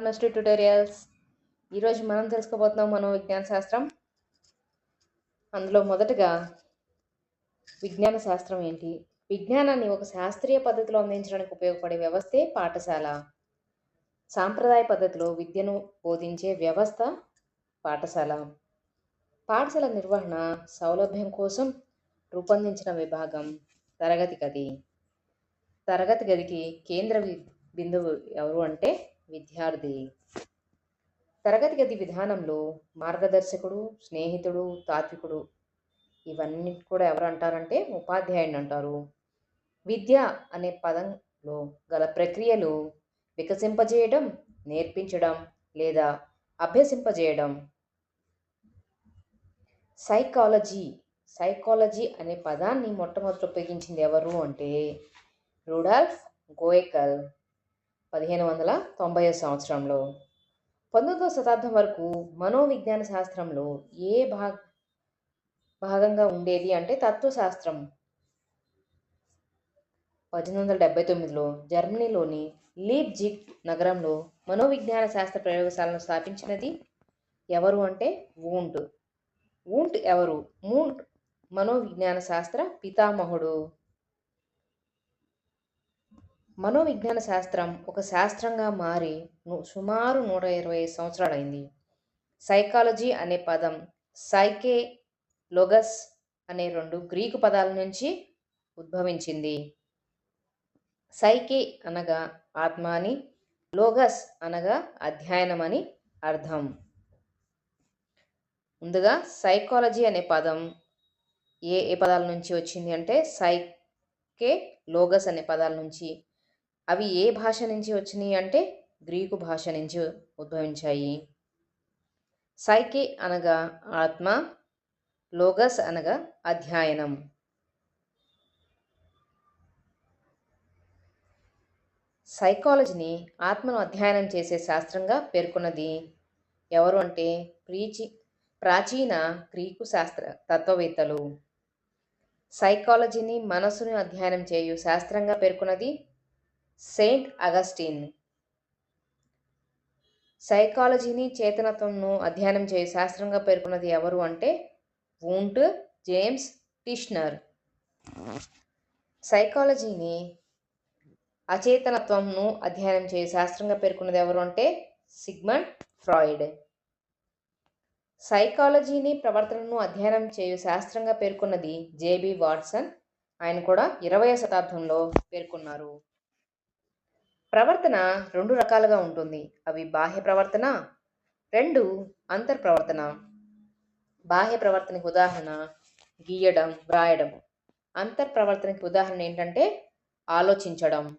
Chemistry tutorials ఈరోజు మనం తెలుసుకోబోతున్నాం మనోవిజ్ఞాన శాస్త్రం అందులో మొదటగా విజ్ఞాన శాస్త్రం ఏంటి? విజ్ఞానాన్ని ఒక శాస్త్రీయ పద్ధతిలో అందించడానికి ఉపయోగపడే వ్యవస్థే పాఠశాల. సాంప్రదాయ పద్ధతిలో విద్యను బోధించే వ్యవస్థ పాఠశాల. పాఠశాల నిర్వహణ సౌలభ్యం కోసం రూపొందించిన విభాగం తరగతి గది. తరగతి గదికి కేంద్ర బిందువు ఎవరు అంటే విద్యార్థి. తరగతి గది విధానంలో మార్గదర్శకుడు స్నేహితుడు తాత్వికుడు ఇవన్నీ కూడా ఎవరు అంటారంటే ఉపాధ్యాయుని అంటారు. విద్య అనే పదంలో గల ప్రక్రియలు వికసింపజేయడం నేర్పించడం లేదా అభ్యసింపజేయడం. సైకాలజీ సైకాలజీ అనే పదాన్ని మొట్టమొదట ఉపయోగించింది ఎవరు అంటే రూడాల్ఫ్ గోయకల్. పదిహేను వందల తొంభై సంవత్సరంలో పంతొమ్మిదవ శతాబ్దం వరకు మనోవిజ్ఞాన శాస్త్రంలో ఏ భాగ భాగంగా ఉండేది అంటే తత్వశాస్త్రం. పద్దెనిమిది వందల డెబ్బై తొమ్మిదిలో జర్మనీలోని లీప్జిగ్ నగరంలో మనోవిజ్ఞాన శాస్త్ర ప్రయోగశాలను స్థాపించినది ఎవరు అంటే వూంట్. వూంట్ ఎవరు? మూంట్ మనోవిజ్ఞాన శాస్త్ర పితామహుడు. మనోవిజ్ఞాన శాస్త్రం ఒక శాస్త్రంగా మారి సుమారు నూట ఇరవై సంవత్సరాలైంది. సైకాలజీ అనే పదం సైకే లొగస్ అనే రెండు గ్రీకు పదాల నుంచి ఉద్భవించింది. సైకే అనగా ఆత్మ అని లోగస్ అనగా అధ్యయనం అని అర్థం. ముందుగా సైకాలజీ అనే పదం ఏ ఏ పదాల నుంచి వచ్చింది అంటే సైకే లోగస్ అనే పదాల నుంచి అవి ఏ భాష నుంచి వచ్చినాయి అంటే గ్రీకు భాష నుంచి ఉద్భవించాయి. సైకి అనగా ఆత్మ లోగస్ అనగా అధ్యయనం. సైకాలజీని ఆత్మను అధ్యయనం చేసే శాస్త్రంగా పేర్కొన్నది ఎవరు అంటే ప్రీచి ప్రాచీన గ్రీకు శాస్త్ర తత్వవేత్తలు. సైకాలజీని మనసును అధ్యయనం చేయు శాస్త్రంగా పేర్కొన్నది సెయింట్ అగస్టీన్. సైకాలజీని చేతనత్వంను అధ్యయనం చేయు. శాస్త్రంగా పేర్కొన్నది ఎవరు అంటే వూంట్ జేమ్స్ టిష్నర్. సైకాలజీని అచేతనత్వంను అధ్యయనం చేయు. శాస్త్రంగా పేర్కొన్నది ఎవరు అంటే సిగ్మండ్ ఫ్రాయిడ్. సైకాలజీని ప్రవర్తనను అధ్యయనం చేయు. శాస్త్రంగా పేర్కొన్నది జేబి వాట్సన్. ఆయన కూడా ఇరవై శతాబ్దంలో పేర్కొన్నారు. ప్రవర్తన రెండు రకాలుగా ఉంటుంది. అవి బాహ్య ప్రవర్తన రెండు అంతర్ ప్రవర్తన. బాహ్య ప్రవర్తనకు ఉదాహరణ గీయడం వ్రాయడం. అంతర్ ప్రవర్తనకి ఉదాహరణ ఏంటంటే ఆలోచించడం.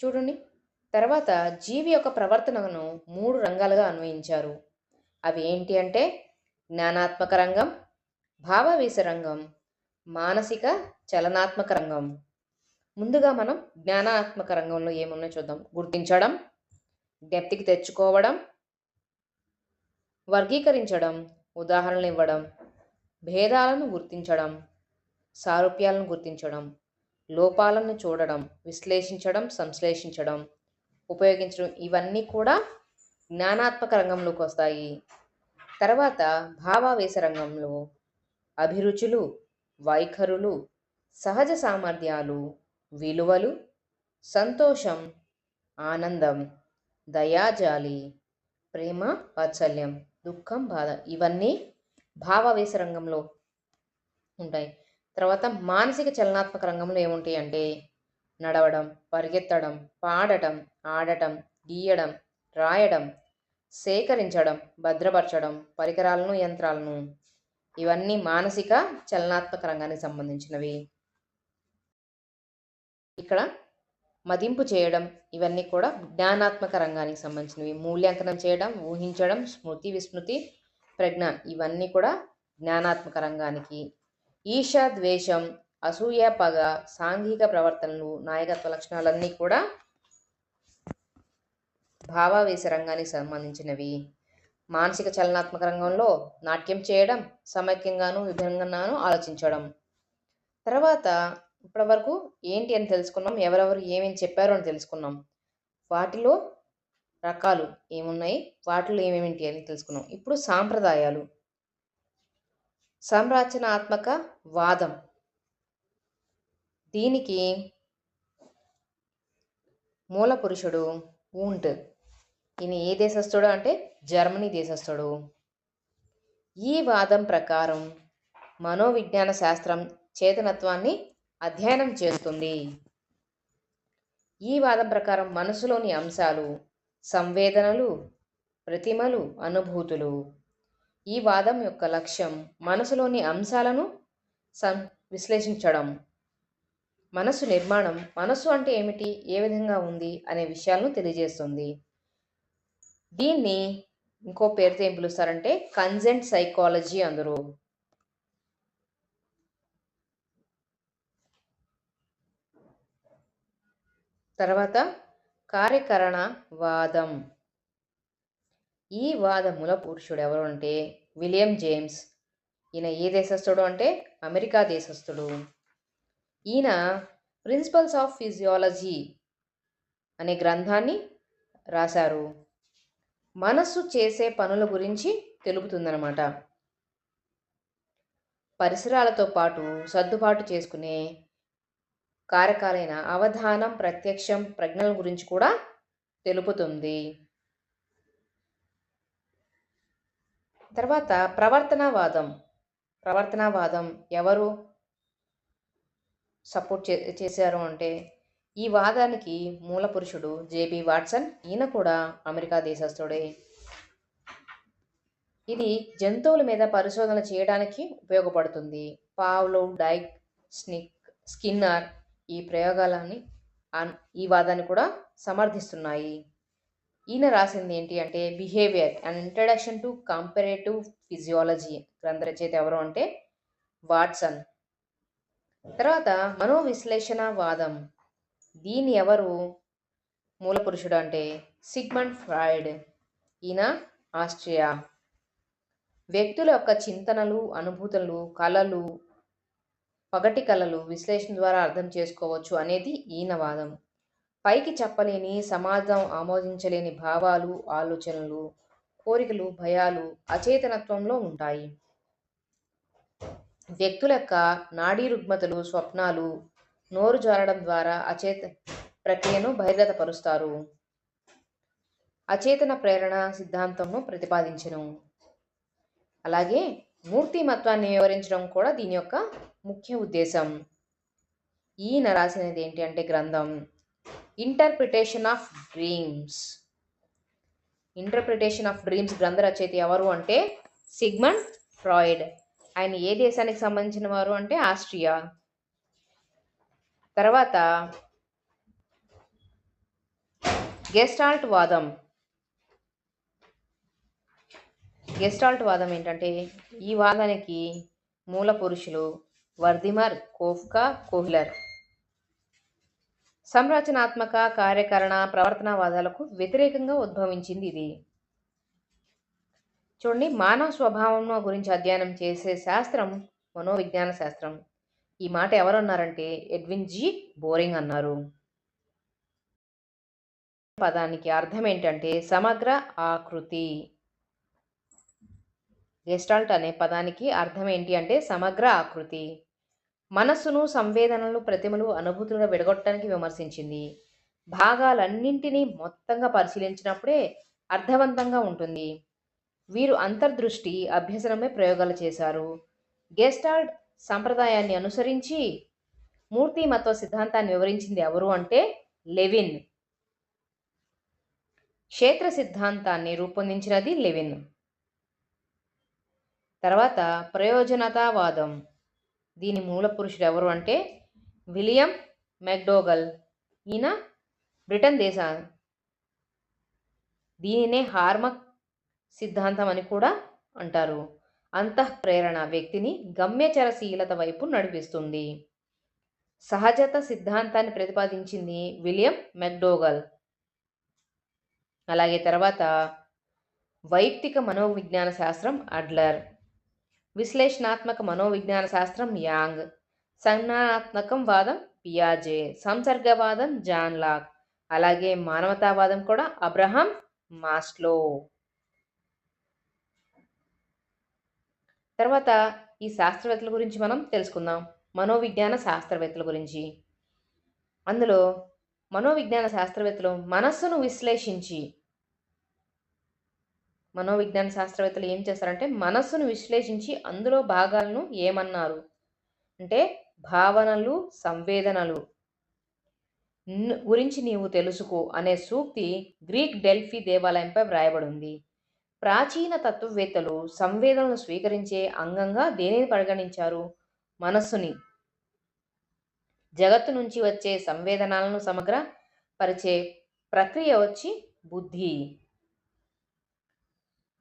చూడండి. తర్వాత జీవి యొక్క ప్రవర్తనను మూడు రంగాలుగా అన్వయించారు. అవి ఏంటి అంటే జ్ఞానాత్మక రంగం భావావేశ రంగం మానసిక చలనాత్మక రంగం. ముందుగా మనం జ్ఞానాత్మక రంగంలో ఏమున్నాయో చూద్దాం. గుర్తించడం జ్ఞప్తికి తెచ్చుకోవడం వర్గీకరించడం ఉదాహరణలు ఇవ్వడం భేదాలను గుర్తించడం సారూప్యాలను గుర్తించడం లోపాలను చూడడం విశ్లేషించడం సంశ్లేషించడం ఉపయోగించడం ఇవన్నీ కూడా జ్ఞానాత్మక రంగంలోకి వస్తాయి. తర్వాత భావావేశ రంగంలో అభిరుచులు వైఖరులు సహజ సామర్థ్యాలు విలువలు సంతోషం ఆనందం దయాజాలి ప్రేమ వాత్సల్యం దుఃఖం బాధ ఇవన్నీ భావావేశ రంగంలో ఉంటాయి. తర్వాత మానసిక చలనాత్మక రంగంలో ఏముంటాయి అంటే నడవడం పరిగెత్తడం పాడటం ఆడటం గీయడం రాయడం సేకరించడం భద్రపరచడం పరికరాలను యంత్రాలను ఇవన్నీ మానసిక చలనాత్మక రంగానికి సంబంధించినవి. ఇక్కడ మదింపు చేయడం ఇవన్నీ కూడా జ్ఞానాత్మక రంగానికి సంబంధించినవి. మూల్యాంకనం చేయడం ఊహించడం స్మృతి విస్మృతి ప్రజ్ఞ ఇవన్నీ కూడా జ్ఞానాత్మక రంగానికి. ఈష ద్వేషం అసూయ పగ సాంఘిక ప్రవర్తనలు నాయకత్వ లక్షణాలన్నీ కూడా భావావేశ రంగానికి సంబంధించినవి. మానసిక చలనాత్మక రంగంలో నాట్యం చేయడం సమైక్యంగాను విభిన్నంగాను ఆలోచించడం. తర్వాత ఇప్పటి వరకు ఏంటి అని తెలుసుకున్నాం ఎవరెవరు ఏమేమి చెప్పారు అని తెలుసుకున్నాం. వాటిలో రకాలు ఏమున్నాయి వాటిలో ఏమేమిటి అని తెలుసుకున్నాం. ఇప్పుడు సాంప్రదాయాలు. సంరచనాత్మక వాదం. దీనికి మూల పురుషుడు ఊంట్. ఈయన ఏ దేశస్థుడు అంటే జర్మనీ దేశస్థుడు. ఈ వాదం ప్రకారం మనోవిజ్ఞాన శాస్త్రం చేతనత్వాన్ని అధ్యయనం చేస్తుంది. ఈ వాదం ప్రకారం మనసులోని అంశాలు సంవేదనలు ప్రతిమలు అనుభూతులు. ఈ వాదం యొక్క లక్ష్యం మనసులోని అంశాలను సం విశ్లేషించడం. మనసు నిర్మాణం మనసు అంటే ఏమిటి ఏ విధంగా ఉంది అనే విషయాలను తెలియజేస్తుంది. దీన్ని ఇంకో పేరుతో ఏం పిలుస్తారంటే కన్జెంట్ సైకాలజీ అందరూ. తర్వాత కార్యకరణ వాదం. ఈ వాదముల పురుషుడు ఎవరు అంటే విలియం జేమ్స్. ఈయన ఏ దేశస్థుడు అంటే అమెరికా దేశస్థుడు. ఈయన ప్రిన్సిపల్స్ ఆఫ్ ఫిజియాలజీ అనే గ్రంథాన్ని రాశారు. మనస్సు చేసే పనుల గురించి తెలుపుతుందనమాట పరిసరాలతో పాటు సర్దుబాటు చేసుకునే కారకాలైన అవధానం ప్రత్యక్షం ప్రజ్ఞల గురించి కూడా తెలుపుతుంది. తర్వాత ప్రవర్తనవాదం. ప్రవర్తనవాదం ఎవరు సపోర్ట్ చే చేశారు అంటే ఈ వాదానికి మూల పురుషుడు జేబి వాట్సన్ ఈయన కూడా అమెరికా దేశస్థుడే. ఇది జంతువుల మీద పరిశోధన చేయడానికి ఉపయోగపడుతుంది. పావ్లో డైక్ స్నిక్ స్కిన్నర్ ఈ ప్రయోగాలని ఈ వాదాన్ని కూడా సమర్థిస్తున్నాయి. ఈయన రాసింది ఏంటి అంటే behaviour and introduction to comparative physiology గ్రంథ రచయిత ఎవరు అంటే వాట్సన్. తర్వాత మనోవిశ్లేషణ వాదం. దీని ఎవరు? మూలపురుషుడు అంటే సిగ్మండ్ ఫ్రాయిడ్. ఈయన ఆస్ట్రియా. వ్యక్తుల యొక్క చింతనలు అనుభూతులు కళలు పగటి కళలు విశ్లేషణ ద్వారా అర్థం చేసుకోవచ్చు అనేది ఈయన వాదం. పైకి చెప్పలేని సమాజం ఆమోదించలేని భావాలు ఆలోచనలు కోరికలు భయాలు అచేతనత్వంలో ఉంటాయి. వ్యక్తుల యొక్క నాడీ రుగ్మతలు స్వప్నాలు నోరు జారడం ద్వారా అచేత ప్రక్రియను బహిర్గతపరుస్తారు. అచేతన ప్రేరణ సిద్ధాంతంను ప్రతిపాదించను. అలాగే మూర్తిమత్వాన్ని వివరించడం కూడా దీని యొక్క ముఖ్య ఉద్దేశం. ఈయన రాసినది ఏంటి అంటే గ్రంథం. Interpretation of dreams interpretation of dreams గ్రంథ రచయిత ఎవరు అంటే సిగ్మండ్ ఫ్రాయిడ్. ఆయన ఏ దేశానికి సంబంధించిన వారు అంటే ఆస్ట్రియా. తర్వాత గెస్టాల్ట్ వాదం. గెస్టాల్ట్ వాదం ఏంటంటే ఈ వాదానికి మూల పురుషులు వర్దిమర్ కోఫ్కా కోహ్లర్. సంరచనాత్మక కార్యకరణ ప్రవర్తనవాదాలకు వ్యతిరేకంగా ఉద్భవించింది ఇది. చూడండి మానవ స్వభావం గురించి అధ్యయనం చేసే శాస్త్రం మనోవిజ్ఞాన శాస్త్రం. ఈ మాట ఎవరు అన్నారంటే ఎడ్విన్ జీ బోరింగ్ అన్నారు. పదానికి అర్థం ఏంటంటే సమగ్ర ఆకృతి. గెస్టాల్ట్ అనే పదానికి అర్థం ఏంటి అంటే సమగ్ర ఆకృతి. మనస్సును సంవేదనలు ప్రతిమలు అనుభూతులను విడగొట్టడానికి విమర్శించింది. భాగాలన్నింటినీ మొత్తంగా పరిశీలించినప్పుడే అర్థవంతంగా ఉంటుంది. వీరు అంతర్దృష్టి అభ్యసనమే ప్రయోగాలు చేశారు. గెస్టాల్ట్ సంప్రదాయాన్ని అనుసరించి మూర్తిమత్వ సిద్ధాంతాన్ని వివరించింది ఎవరు అంటే లెవిన్. క్షేత్ర సిద్ధాంతాన్ని రూపొందించినది లెవిన్. తర్వాత ప్రయోజనతావాదం. దీని మూల పురుషుడు ఎవరు అంటే విలియం మెక్డోగల్ ఈయన బ్రిటన్ దేశ దీనినే హార్మక్ సిద్ధాంతం అని కూడా అంటారు. అంతఃప్రేరణ వ్యక్తిని గమ్యచరశీలత వైపు నడిపిస్తుంది. సహజత సిద్ధాంతాన్ని ప్రతిపాదించింది విలియం మెక్డోగల్. అలాగే తర్వాత వైయక్తిక మనోవిజ్ఞాన శాస్త్రం అడ్లర్. విశ్లేషణాత్మక మనోవిజ్ఞాన శాస్త్రం యాంగ్. సంజ్ఞానాత్మకం వాదం పియాజే. సంసర్గవాదం జాన్ లాక్ అలాగే మానవతావాదం కూడా అబ్రహం మాస్లో. తర్వాత ఈ శాస్త్రవేత్తల గురించి మనం తెలుసుకుందాం. మనోవిజ్ఞాన శాస్త్రవేత్తల గురించి. అందులో మనోవిజ్ఞాన శాస్త్రవేత్తలు మనస్సును విశ్లేషించి మనోవిజ్ఞాన శాస్త్రవేత్తలు ఏం చేస్తారంటే మనస్సును విశ్లేషించి అందులో భాగాలను ఏమన్నారు? అంటే భావనలు సంవేదనలు గురించి నీవు తెలుసుకో అనే సూక్తి గ్రీక్ డెల్ఫీ దేవాలయంపై వ్రాయబడి ఉంది ప్రాచీన తత్వవేత్తలు సంవేదనలు స్వీకరించే అంగంగా దేనిని పరిగణించారు? మనస్సుని. జగత్తు నుంచి వచ్చే సంవేదనాలను సమగ్ర పరిచే ప్రక్రియ వచ్చి బుద్ధి.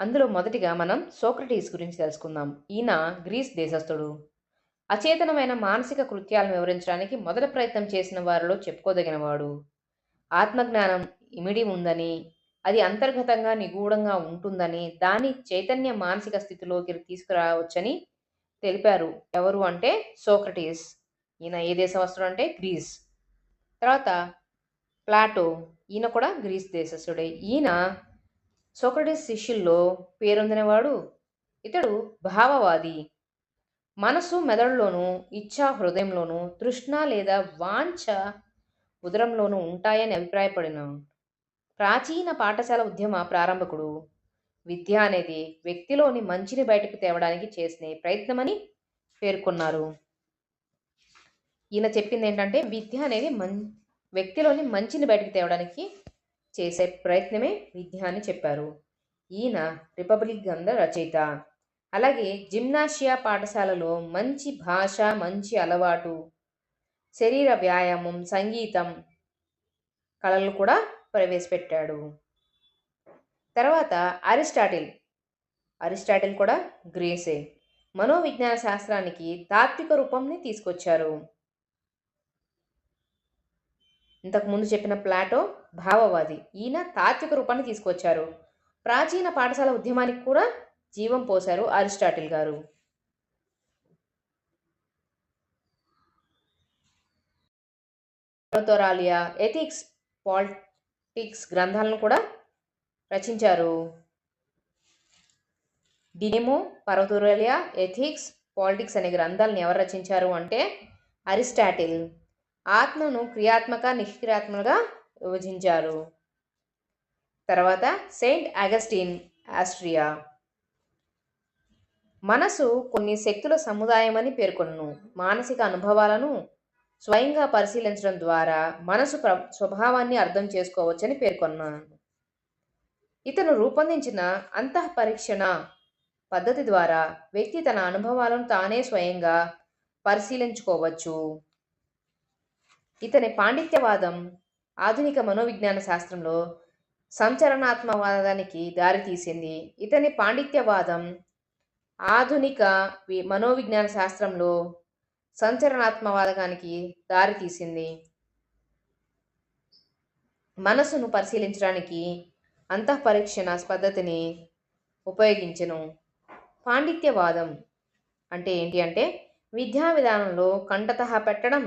అందులో మొదటిగా మనం సోక్రటీస్ గురించి తెలుసుకుందాం. ఈయన గ్రీస్ దేశస్థుడు. అచేతనమైన మానసిక కృత్యాలను వివరించడానికి మొదటి ప్రయత్నం చేసిన వారిలో చెప్పుకోదగినవాడు. ఆత్మజ్ఞానం ఇమిడి ఉందని అది అంతర్గతంగా నిగూఢంగా ఉంటుందని దాని చైతన్య మానసిక స్థితిలోకి తీసుకురావచ్చని తెలిపారు. ఎవరు అంటే సోక్రటీస్. ఈయన ఏ దేశవస్తుడు అంటే గ్రీస్. తర్వాత ప్లాటో ఈయన కూడా గ్రీస్ దేశస్థుడే. ఈయన సోక్రటీస్ శిష్యుల్లో పేరొందినవాడు. ఇతడు భావవాది. మనసు మెదడులోను ఇచ్ఛా హృదయంలోను తృష్ణ లేదా వాంఛ ఉదరంలోనూ ఉంటాయని అభిప్రాయపడిన ప్రాచీన పాఠశాల ఉద్యమ ప్రారంభకుడు. విద్య అనేది వ్యక్తిలోని మంచిని బయటకు తేవడానికి చేసిన ప్రయత్నమని పేర్కొన్నారు. ఈయన చెప్పింది ఏంటంటే విద్య అనేది మం వ్యక్తిలోని మంచిని బయటకు తేవడానికి చేసే ప్రయత్నమే విద్య అని చెప్పారు. ఈయన రిపబ్లిక్ గ్రంథ రచయిత. అలాగే జిమ్నాషియా పాఠశాలలో మంచి భాష మంచి అలవాటు శరీర వ్యాయామం సంగీతం కళలు కూడా ప్రవేశపెట్టాడు. తర్వాత అరిస్టాటిల్ అరిస్టాటిల్ కూడా గ్రీసే. మనోవిజ్ఞాన శాస్త్రానికి తాత్విక రూపంని తీసుకొచ్చారు. ఇంతకు ముందు చెప్పిన ప్లాటో భావవాది ఈయన తాత్విక రూపాన్ని తీసుకొచ్చారు. ప్రాచీన పాఠశాల ఉద్యమానికి కూడా జీవం పోశారు అరిస్టాటిల్ గారు. ఎథిక్స్ ఎథిక్స్ టిక్స్ గ్రంథాలను కూడా రచించారు. డినెమో పర్వతోరాలియా ఎథిక్స్ పాలిటిక్స్ అనే గ్రంథాలను ఎవరు రచించారు అంటే అరిస్టాటిల్. ఆత్మను క్రియాత్మక నిష్క్రియాత్మకగా విభజించారు. తర్వాత సెయింట్ అగస్టిన్ ఆస్ట్రియా. మనసు కొన్ని శక్తుల సముదాయమని పేర్కొను మానసిక అనుభవాలను స్వయంగా పరిశీలించడం ద్వారా మనసు ప్ర స్వభావాన్ని అర్థం చేసుకోవచ్చని పేర్కొన్నాను. ఇతను రూపొందించిన అంతఃపరీక్షణ పద్ధతి ద్వారా వ్యక్తి తన అనుభవాలను తానే స్వయంగా పరిశీలించుకోవచ్చు. ఇతని పాండిత్యవాదం ఆధునిక మనోవిజ్ఞాన శాస్త్రంలో సంచలనాత్మవాదానికి దారితీసింది ఇతని పాండిత్యవాదం ఆధునిక వి- మనోవిజ్ఞాన శాస్త్రంలో సంచలనాత్మవాదకానికి దారితీసింది మనసును పరిశీలించడానికి అంతఃపరీక్షణ పద్ధతిని ఉపయోగించను. పాండిత్యవాదం అంటే ఏంటి అంటే విద్యా విధానంలో కంటతహ పెట్టడం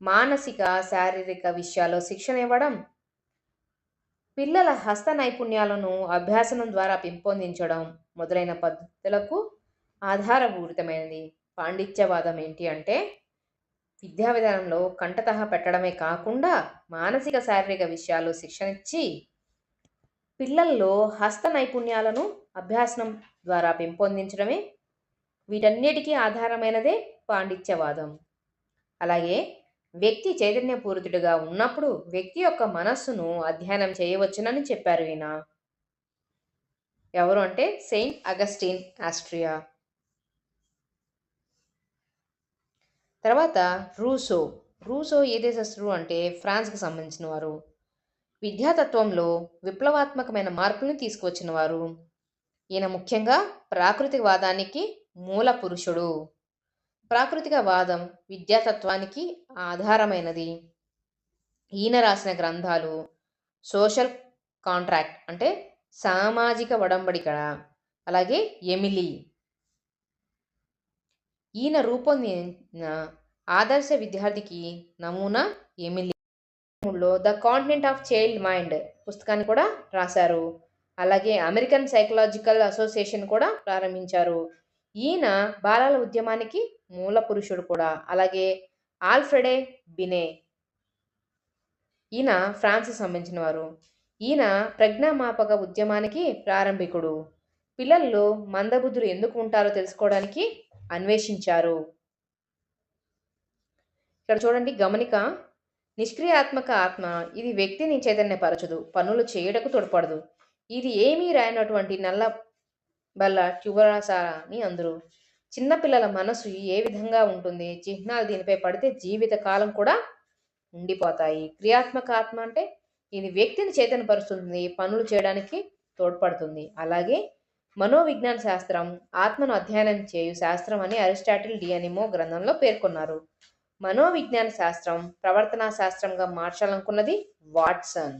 మానసిక శారీరక విషయాల్లో శిక్షణ ఇవ్వడం పిల్లల హస్త నైపుణ్యాలను అభ్యాసనం ద్వారా పెంపొందించడం మొదలైన పద్ధతులకు ఆధారపూరితమైనది పాండిత్యవాదం ఏంటి అంటే విద్యా విధానంలో కంటతహ పెట్టడమే కాకుండా మానసిక శారీరక విషయాలు శిక్షణ ఇచ్చి పిల్లల్లో హస్త నైపుణ్యాలను అభ్యాసనం ద్వారా పెంపొందించడమే వీటన్నిటికీ ఆధారమైనదే పాండిత్యవాదం. అలాగే వ్యక్తి చైతన్యపూరితుడిగా ఉన్నప్పుడు వ్యక్తి యొక్క మనస్సును అధ్యయనం చేయవచ్చునని చెప్పారు ఈయన. ఎవరు అంటే సెయింట్ అగస్టిన్ ఆస్ట్రియా. తర్వాత రూసో. రూసో ఏ దేశస్తుడు అంటే ఫ్రాన్స్కి సంబంధించిన వారు విద్యాతత్వంలో విప్లవాత్మకమైన మార్పులను తీసుకువచ్చిన వారు ఈయన ముఖ్యంగా ప్రాకృతికవాదానికి మూల పురుషుడు. ప్రాకృతికవాదం విద్యాతత్వానికి ఆధారమైనది. ఈయన రాసిన గ్రంథాలు సోషల్ కాంట్రాక్ట్ అంటే సామాజిక ఒడంబడిక అలాగే ఎమిలీ. ఈయన రూపొందిన ఆదర్శ విద్యార్థికి నమూనా ఎమిలీ లో the continent of child mind పుస్తకాన్ని కూడా రాశారు. అలాగే అమెరికన్ సైకలాజికల్ అసోసియేషన్ కూడా ప్రారంభించారు. ఈయన బాలల ఉద్యమానికి మూల పురుషుడు కూడా. అలాగే ఆల్ఫ్రెడే బినే ఈయన ఫ్రాన్స్కి సంబంధించిన వారు ఈయన ప్రజ్ఞామాపక ఉద్యమానికి ప్రారంభికుడు. పిల్లల్లో మందబుద్ధులు ఎందుకు ఉంటారో తెలుసుకోవడానికి అన్వేషించారు. ఇక్కడ చూడండి గమనిక నిష్క్రియాత్మక ఆత్మ ఇది వ్యక్తిని చైతన్యపరచదు పనులు చేయడకు తోడ్పడదు. ఇది ఏమీ రాయనటువంటి నల్ల బల్ల ట్యూబరాసార అని అందరు చిన్నపిల్లల మనసు ఏ విధంగా ఉంటుంది చిహ్నాలు దీనిపై పడితే జీవిత కాలం కూడా ఉండిపోతాయి. క్రియాత్మక ఆత్మ అంటే ఇది వ్యక్తిని చైతన్యపరుస్తుంది పనులు చేయడానికి తోడ్పడుతుంది. అలాగే మనోవిజ్ఞాన శాస్త్రం ఆత్మను అధ్యయనం చేయు శాస్త్రం అని అరిస్టాటిల్ డియనిమో గ్రంథంలో పేర్కొన్నారు. మనోవిజ్ఞాన శాస్త్రం ప్రవర్తనా శాస్త్రంగా మార్చాలనుకున్నది వాట్సన్.